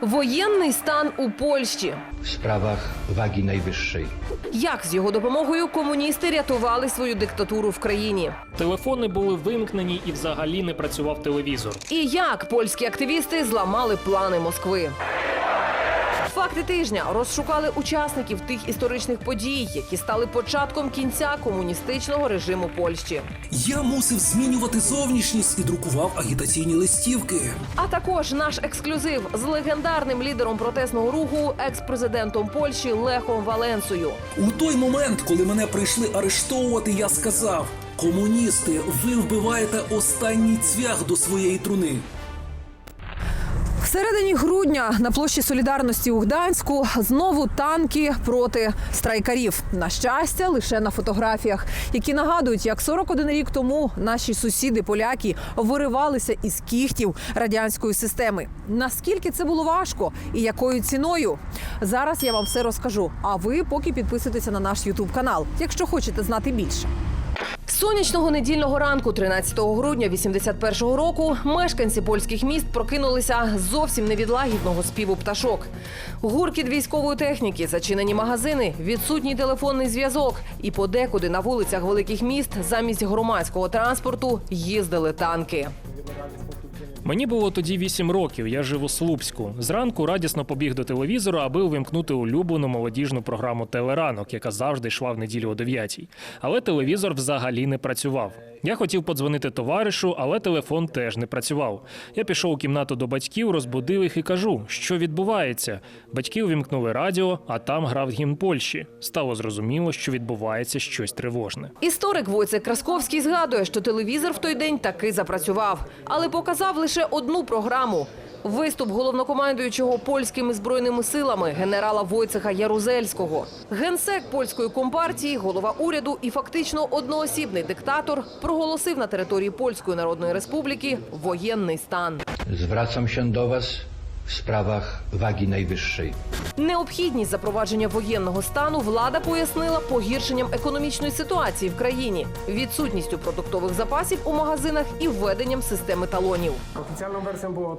Воєнний стан у Польщі. в справах ваги найвищої. Як з його допомогою комуністи рятували свою диктатуру в країні? Телефони були вимкнені і взагалі не працював телевізор. І як польські активісти зламали плани Москви? Факти тижня розшукали учасників тих історичних подій, які стали початком кінця комуністичного режиму Польщі. Я мусив змінювати зовнішність і друкував агітаційні листівки. А також наш ексклюзив з легендарним лідером протестного руху, екс-президентом Польщі Лехом Валенсою. У той момент, коли мене прийшли арештовувати, я сказав: комуністи, ви вбиваєте останній цвях до своєї труни. Середині грудня на площі Солідарності у Гданську знову танки проти страйкарів. На щастя, лише на фотографіях, які нагадують, як 41 рік тому наші сусіди поляки виривалися із кіхтів радянської системи. Наскільки це було важко і якою ціною? Зараз я вам все розкажу. А ви поки підписуйтеся на наш Ютуб канал, якщо хочете знати більше. Сонячного недільного ранку, 13 грудня 81-го року, мешканці польських міст прокинулися зовсім не від лагідного співу пташок. Гуркіт військової техніки, зачинені магазини, відсутній телефонний зв'язок. І подекуди на вулицях великих міст замість громадського транспорту їздили танки. Мені було тоді 8 років. Я жив у Слупську. Зранку радісно побіг до телевізору, аби увімкнути улюблену молодіжну програму Телеранок, яка завжди йшла в неділю о 9 Але телевізор взагалі не працював. Я хотів подзвонити товаришу, але телефон теж не працював. Я пішов у кімнату до батьків, розбудив їх і кажу, що відбувається. Батьки увімкнули радіо, а там грав гімн Польщі. Стало зрозуміло, що відбувається щось тривожне. Історик Войцек Красковський згадує, що телевізор в той день таки запрацював, але показав лише одну програму. Виступ головнокомандуючого польськими збройними силами генерала Войцеха Ярузельського. Генсек польської компартії, голова уряду і фактично одноосібний диктатор проголосив на території Польської Народної Республіки воєнний стан. Zwracam до Was w sprawach wagi najwyższej. Необхідність запровадження воєнного стану влада пояснила погіршенням економічної ситуації в країні, відсутністю продуктових запасів у магазинах і введенням системи талонів.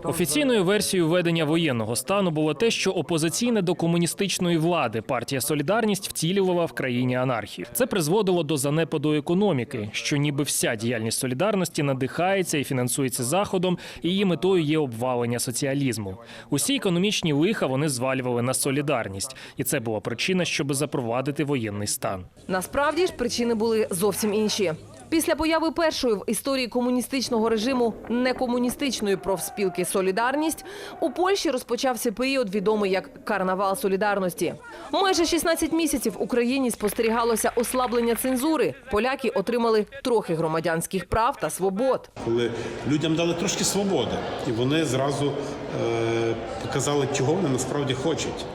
Офіційною версією введення воєнного стану було те, що опозиційна до комуністичної влади партія Солідарність втілювала в країні анархію. Це призводило до занепаду економіки, що ніби вся діяльність солідарності надихається і фінансується заходом, і її метою є обвалення соціалізму. Усі економічні лиха вони звалювали на солідарність, і це була причина, щоб запровадити воєнний стан. Насправді ж причини були зовсім інші. Після появи першої в історії комуністичного режиму некомуністичної профспілки Солідарність у Польщі розпочався період, відомий як Карнавал Солідарності. Майже 16 місяців Україні спостерігалося ослаблення цензури. Поляки отримали трохи громадянських прав та свобод. коли людям дали трошки свободи, і вони зразу е, показали, чого вони насправді хочуть.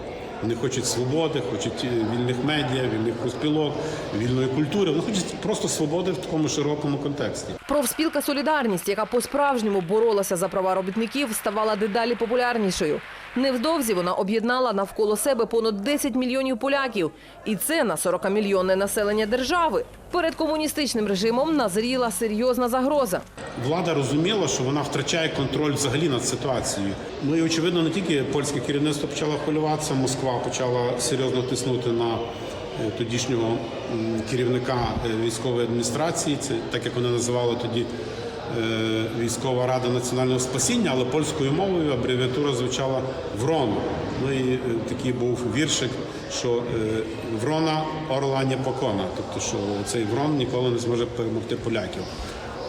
Вони хочуть свободи, хочуть е, вільних медіа, вільних профспілок, вільної культури. Вони хочуть просто свободи в такому широкому контексті. Профспілка Солідарність, яка по-справжньому боролася за права робітників, ставала дедалі популярнішою. Невдовзі вона об'єднала навколо себе понад 10 мільйонів поляків, і це на 40-мільйонне населення держави. Перед комуністичним режимом назріла серйозна загроза. Влада розуміла, що вона втрачає контроль взагалі над ситуацією. Ну і очевидно, не тільки польське керівництво почало хвилюватися, Москва почала серйозно тиснути на е, тодішнього керівника е, військової адміністрації. Це так як вони називали тоді е, військова рада національного спасіння, але польською мовою абревіатура звучала ВРОН. Ну і такий був віршик, що е, Врона орла не покона, тобто що цей Врон ніколи не зможе перемогти поляків.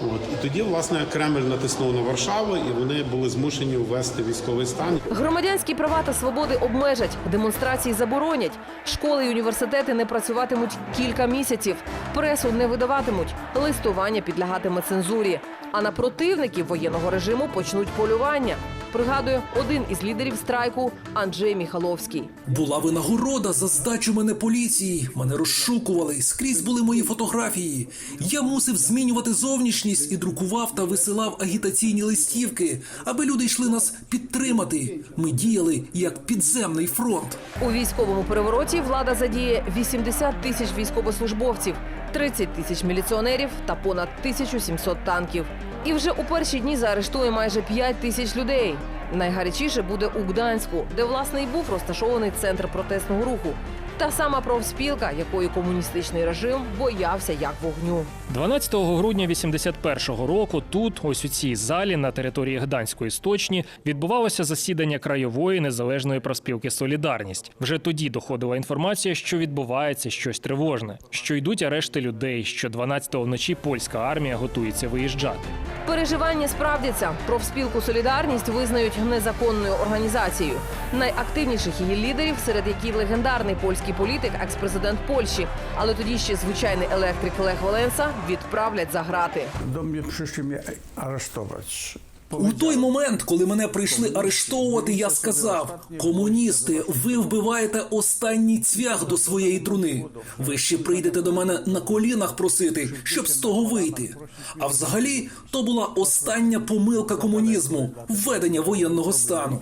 От і тоді, власне, Кремль натиснув на Варшаву, і вони були змушені ввести військовий стан. Громадянські права та свободи обмежать, демонстрації заборонять, школи і університети не працюватимуть кілька місяців, пресу не видаватимуть, листування підлягатиме цензурі. А на противників воєнного режиму почнуть полювання. Пригадує один із лідерів страйку Анджей Міхаловський. Була винагорода за здачу мене поліції. Мене розшукували, скрізь були мої фотографії. Я мусив змінювати зовнішність і друкував та висилав агітаційні листівки, аби люди йшли нас підтримати. Ми діяли як підземний фронт. У військовому перевороті влада задіє 80 тисяч військовослужбовців, 30 тисяч міліціонерів та понад 1700 танків. І вже у перші дні заарештує майже 5 тисяч людей. Найгарячіше буде у Гданську, де власне і був розташований центр протестного руху. Та сама профспілка, якої комуністичний режим боявся як вогню. 12 грудня 81-го року тут, ось у цій залі на території Гданської сточні, відбувалося засідання краєвої незалежної профспілки Солідарність. Вже тоді доходила інформація, що відбувається щось тривожне, що йдуть арешти людей, що 12-го вночі польська армія готується виїжджати. Переживання справдяться. Профспілку Солідарність визнають незаконною організацією. Найактивніших її лідерів, серед яких легендарний польський політик, екс-президент Польщі, але тоді ще звичайний електрик Лех Валенса відправлять за грати. Do mnie przyszli мене aresztować. У той момент, коли мене прийшли арештовувати, я сказав: комуністи, ви вбиваєте останній цвях до своєї труни. Ви ще прийдете до мене на колінах просити, щоб з того вийти. А взагалі, то була остання помилка комунізму введення воєнного стану.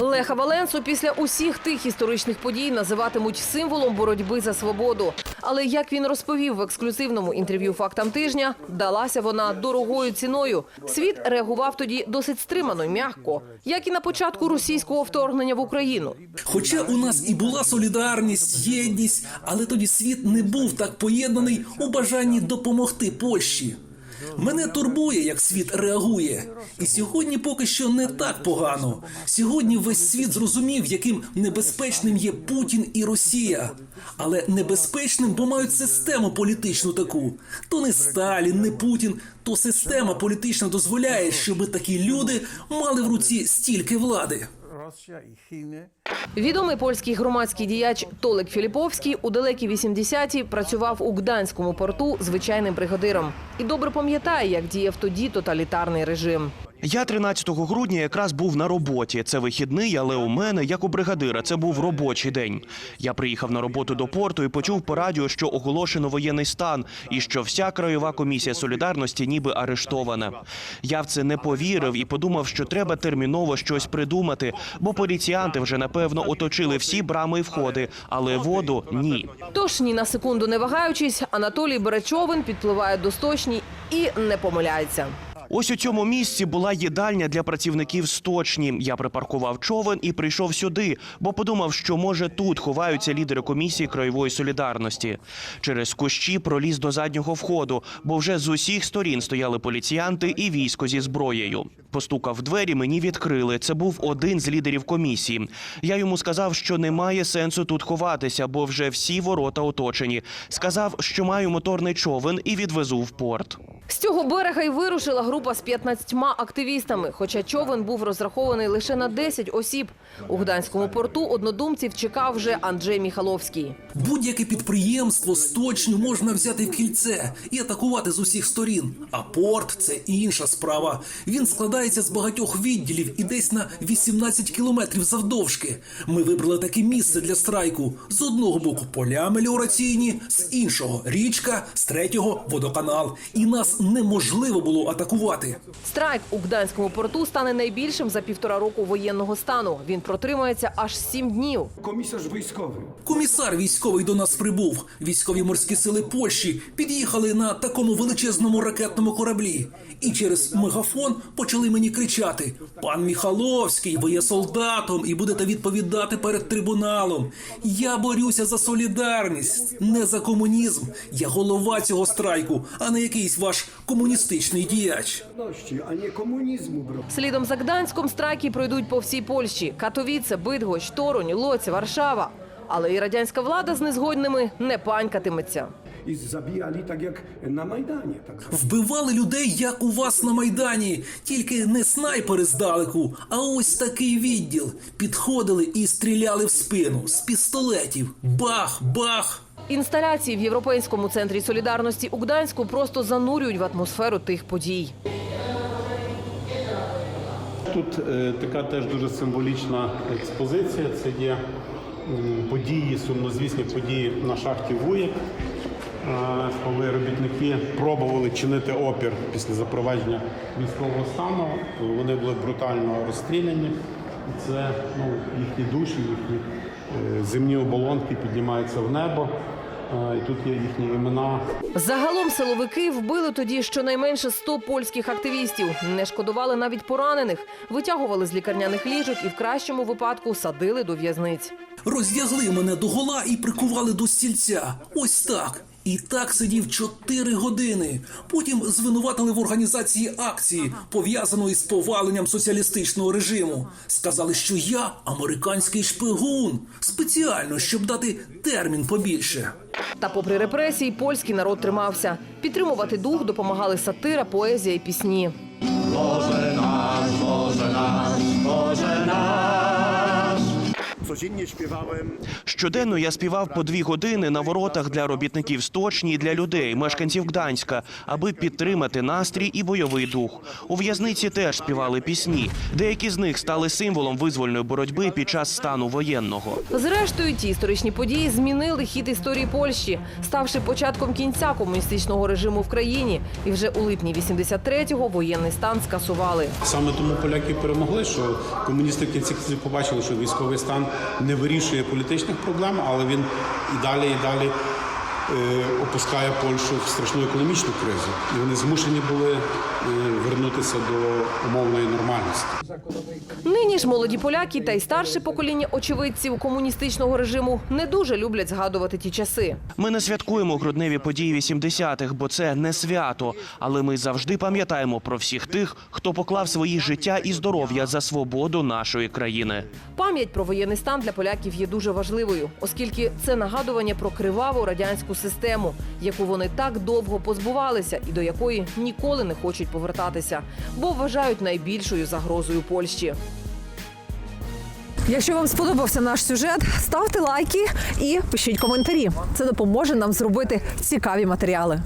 Леха Валенсу після усіх тих історичних подій називатимуть символом боротьби за свободу. Але як він розповів в ексклюзивному інтерв'ю фактам тижня, далася вона дорогою ціною. Світ реагував тоді досить стримано м'яко, як і на початку російського вторгнення в Україну. Хоча у нас і була солідарність, єдність, але тоді світ не був так поєднаний у бажанні допомогти Польщі. Мене турбує, як світ реагує. І сьогодні поки що не так погано. Сьогодні весь світ зрозумів, яким небезпечним є Путін і Росія. Але небезпечним, бо мають систему політичну таку. То не Сталін, не Путін, то система політична дозволяє, щоб такі люди мали в руці стільки влади. Rosja і Хіни. Відомий польський громадський діяч Толик Філіповський у далекі 80-ті працював у Гданському порту звичайним бригадиром і добре пам'ятає, як діяв тоді тоталітарний режим. Я 13 грудня якраз був на роботі. Це вихідний, але у мене, як у бригадира, це був робочий день. Я приїхав на роботу до порту і почув по радіо, що оголошено воєнний стан і що вся краєва комісія солідарності ніби арештована. Я в це не повірив і подумав, що треба терміново щось придумати, бо поліціянти вже напевно оточили всі брами і входи, але воду ні. Тож ні на секунду не вагаючись, Анатолій бере човен, підпливає до сточні і не помиляється. Ось у цьому місці була їдальня для працівників сточні. Я припаркував човен і прийшов сюди, бо подумав, що може тут ховаються лідери комісії краєвої солідарності. Через кущі проліз до заднього входу, бо вже з усіх сторін стояли поліціянти і військо зі зброєю. Постукав в двері, мені відкрили. Це був один з лідерів комісії. Я йому сказав, що немає сенсу тут ховатися, бо вже всі ворота оточені. Сказав, що маю моторний човен і відвезу в порт. З цього берега й вирушила група з 15 активістами, хоча човен був розрахований лише на 10 осіб. У Гданському порту однодумців чекав вже Анджей Міхаловський. Будь-яке підприємство сточню можна взяти в кільце і атакувати з усіх сторін. А порт це інша справа. Він складається з багатьох відділів і десь на 18 кілометрів завдовжки. Ми вибрали таке місце для страйку. З одного боку поля меліораційні, з іншого річка, з третього водоканал. І нас неможливо було атакувати. Страйк у Гданському порту стане найбільшим за півтора року воєнного стану. Він протримається аж сім днів. komisarz wojskowy Комісар військовий до нас прибув. Військові морські сили Польщі під'їхали на такому величезному ракетному кораблі. І через мегафон почали мені кричати: Пан Міхаловський, ви є солдатом і будете відповідати перед трибуналом. Я борюся за солідарність, не за комунізм. Я голова цього страйку, а не якийсь ваш комуністичний діяч. Слідом за Гданськом страйки пройдуть по всій Польщі: Катовіце, Бидгощ, Торонь, Лоць, Варшава. Але і радянська влада з незгодними не панькатиметься. I zabijali tak jak na Majdanie. Tak. Вбивали людей, як у вас на майдані, тільки не снайпери здалеку, а ось такий відділ. Підходили і стріляли в спину з пістолетів. Бах, бах. Інсталяції в Європейському центрі солідарності у Гданську просто занурюють в атмосферу тих подій. Тут е, така теж дуже символічна експозиція. Це є м, події, сумнозвісні події на шахті Вуєк, коли робітники пробували чинити опір після запровадження військового стану. Вони були брутально розстріляні. Це ну, їхні душі, їхні е, земні оболонки піднімаються в небо. І тут є їхні імена. Загалом силовики вбили тоді щонайменше 100 польських активістів. Не шкодували навіть поранених, витягували з лікарняних ліжок і в кращому випадку садили до в'язниць. Роздягли мене до гола і прикували до стільця. Ось так. І так сидів чотири години. Потім звинуватили в організації акції, пов'язаної з поваленням соціалістичного режиму. Сказали, що я американський шпигун, спеціально, щоб дати термін побільше. Та, попри репресії, польський народ тримався. Підтримувати дух допомагали сатира, поезія і пісні. Щоденно я співав по дві години на воротах для робітників сточні і для людей, мешканців Гданська, аби підтримати настрій і бойовий дух. У в'язниці теж співали пісні. Деякі з них стали символом визвольної боротьби під час стану воєнного. Зрештою, ті історичні події змінили хід історії Польщі, ставши початком кінця комуністичного режиму в країні. І вже у липні 83-го воєнний стан скасували. Саме тому поляки перемогли, що комуністи в кінці побачили, що військовий стан не вирішує політичних проблем, але він і далі, і далі опускає Польщу в страшну економічну кризу. І вони змушені були е, вернутися до умовної нормальності. Нині ж молоді поляки та й старше покоління очевидців комуністичного режиму не дуже люблять згадувати ті часи. Ми не святкуємо грудневі події 80-х, бо це не свято. Але ми завжди пам'ятаємо про всіх тих, хто поклав свої життя і здоров'я за свободу нашої країни. Пам'ять про воєнний стан для поляків є дуже важливою, оскільки це нагадування про криваву радянську систему, яку вони так довго позбувалися і до якої ніколи не хочуть повертатися, бо вважають найбільшою загрозою Польщі. Якщо вам сподобався наш сюжет, ставте лайки і пишіть коментарі. Це допоможе нам зробити цікаві матеріали.